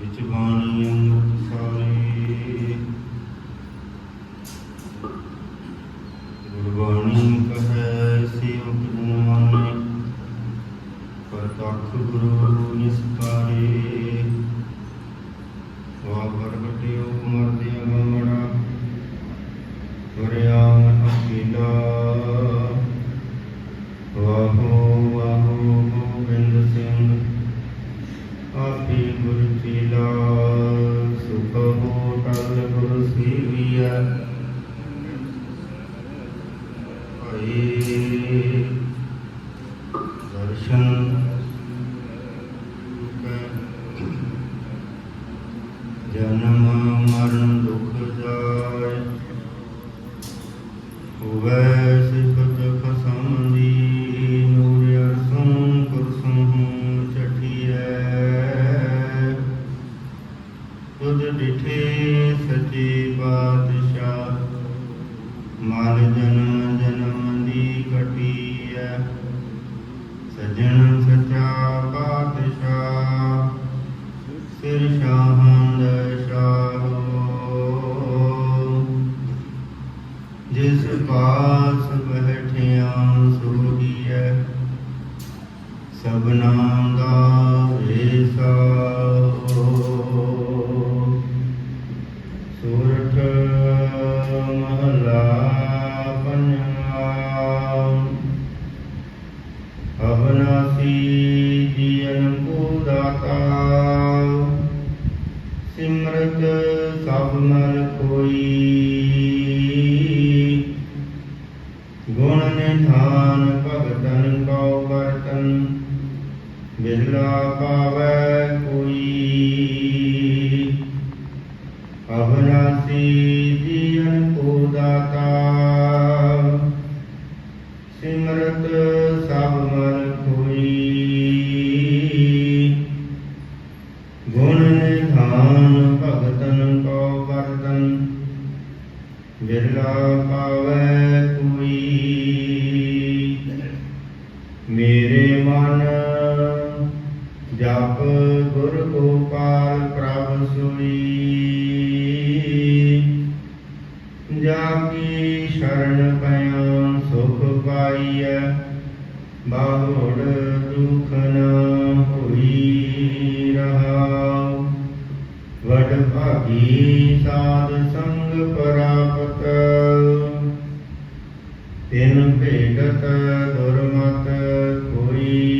ਵਿੱਚ ਬਾਣੀ ਅੰਮ੍ਰਿਤ ਸਾਰੇ ਗੁਰਬਾਣੀ ਕਹੈ ਸੇਵਕ ਜਨ ਮਾਨੈ ਪ੍ਰਤੱਖ ਗੁਰੂ ਨਿਸ਼ਕਾਰ ਗੁਰ ਚੀਲਾ ਸੁਖ ਹੋ ਟਲ ਗੁਰ ਸੇਵੀਆ ਭਾਈ ਦਰਸ਼ਨ ਜਨਮ ਮਰਨ ਦੁਖ ਜਾਏ ਹੋਵੇ ਸਿਫਤ ਖਸਮ ਤੁਧ ਡਿਠੇ ਸਚੇ ਪਾਤਸ਼ਾਹ, ਮਨ ਜਨਮ ਜਨਮ ਦੀ ਕਟੀਐ ਸਜਣ ਸਚਾ ਪਾਤਸ਼ਾਹ, ਸਿਰ ਸ਼ਾਹਾਂ ਦਾ ਸ਼ਾਹੋ ਜਿਸ ਪਾਸ ਬੈਠਿਆ ਸੋਹੀਐ ਸਭਨਾ ਦਾ ਏਸਾ ਸੂਰਠ ਮਹਲਾ ਪੰਜਵਾ ਅਬਨਾਸੀ ਜੀਵਨ ਕੋ ਦਾਤਾ ਸਿਮਰਤ ਸਭ ਮਨ ਕੋਈ ਗੁਣ ਨਿਧਾਨ ਭਗਤਨ ਕਉ ਵਰਤਨ ਬਿਰਲਾ ਪਾਵੈ ਕੋਈ ਅਬਨਾਸੀ ਜੀਵਨ ਕੋ ਦਾਤਾ ਸਿਮਰਤ ਸਭ ਮਨ ਕੋਈ ਗੁਣ ਨਿਧਾਨ ਭਗਤਨ ਕੋ ਵਰਤਨ ਬਿਰਲਾ ਪਾਵੈ ਕੀ ਸ਼ਰਨ ਪਿਆ ਸੁਖ ਪਾਈਐ। ਬਾਹੁੜ ਦੁਖ ਨਾ ਹੋਈ ਰਹਾਉ। ਵਡ ਭਾਗੀ ਸਾਧ ਸੰਗ ਪ੍ਰਾਪਤ। ਤਿਨ ਭੇਟਤ ਦੁਰਮਤ ਕੋਈ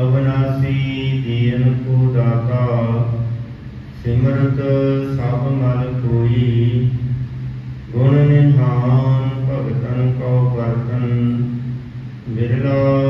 ਅਵਨਾਸ਼ੀ ਦੀਨ ਕੋ ਦਾਤਾ ਸਿਮਰਤ ਸਭ ਮਨ ਕੋਈ। ਗੁਣ ਨਿਧਾਨ ਭਗਤਨ ਕੋ ਵਰਤਨ ਬਿਰਲਾ